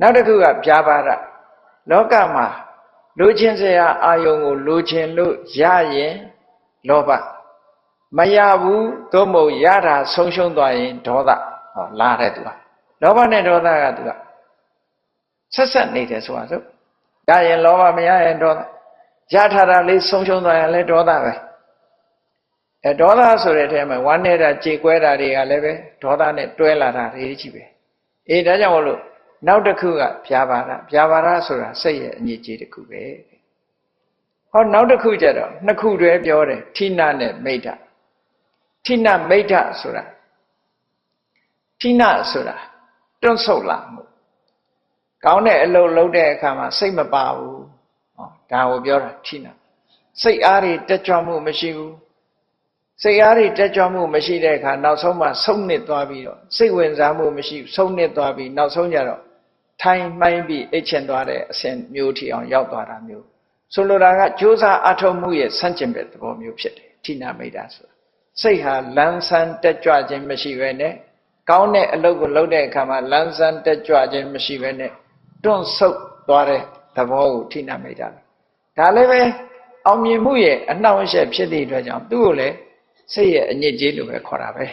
နောက်တစ်ခုကပြာပါဒလောကမှာလိုချင်စရာအာယုံကိုလိုချင်လို့ရရင်လောဘမရဘူးသို့မဟုတ်ရတာဆုံးရှုံးသွားရင်ဒေါသဟောလာတဲ့သူကလောဘနဲ့ဒေါသကသူကဆက်ဆက်နေတယ်ဆိုတာဆိုရရင်လောဘမရရင်ဒေါသရထားတာလေးဆုံးရှုံးသွားရင်လည်းဒေါသပဲအဲဒေါသဆိုတဲ့အထဲမှာဝမ်းနေတာကြေကွဲတာတွေကလည်းပဲဒေါသနဲ့တွဲလာတာတွေကြီးပဲအေးဒါကြောင့်မလို့ နောက်တစ်ခုကဗျာပါဒဗျာပါဒဆိုတာစိတ်ရဲ့အညစ်အကြေးတစ်ခုပဲဟောနောက်တစ်ခုကျတော့နှစ်ခုတည်းပြောတယ်ဌိနနဲ့မိဋ္ဌဌိနမိဋ္ဌဆိုတာဌိနဆိုတာတွန့်ဆုတ်လာမှုကောင်းတဲ့အလုပ်လုပ်တဲ့အခါမှာစိတ်မပါဘူးဟောဒါကိုပြောတာဌိနစိတ်အားတွေတက်ကြွမှုမရှိဘူးစိတ်အားတွေတက်ကြွမှုမရှိတဲ့အခါနောက်ဆုံးမှဆုံးနစ်သွားပြီးတော့စိတ်ဝင်စားမှုမရှိဘူးဆုံးနစ်သွားပြီးနောက်ဆုံးကြတော့ ထိုင်မှိုင်းပြီးအိတ်ချင်သွားတဲ့အဆင့်မျိုးထီအောင်ရောက်သွားတာမျိုးဆိုလိုတာကကြိုးစားအထောက်မှုရဲ့ဆန့်ကျင်ဘက်သဘောမျိုးဖြစ်တယ်ဌိနမိတ်တာဆိုတာစိတ်ဟာလန်းဆန်းတက်ကြွခြင်းမရှိဘဲနဲ့ကောင်းတဲ့အလုပ်ကိုလုပ်တဲ့အခါမှာလန်းဆန်းတက်ကြွခြင်းမရှိဘဲနဲ့တွန့်ဆုတ်သွားတဲ့သဘောကိုဌိနမိတ်တာဒါလည်းပဲအောင်မြင်မှုရဲ့အနှောင့်အယှက်ဖြစ်သည့်အတွက်ကြောင့်သူ့ကိုလည်းစိတ်ရဲ့အညစ်အကြေးလို့ပဲခေါ်တာပဲ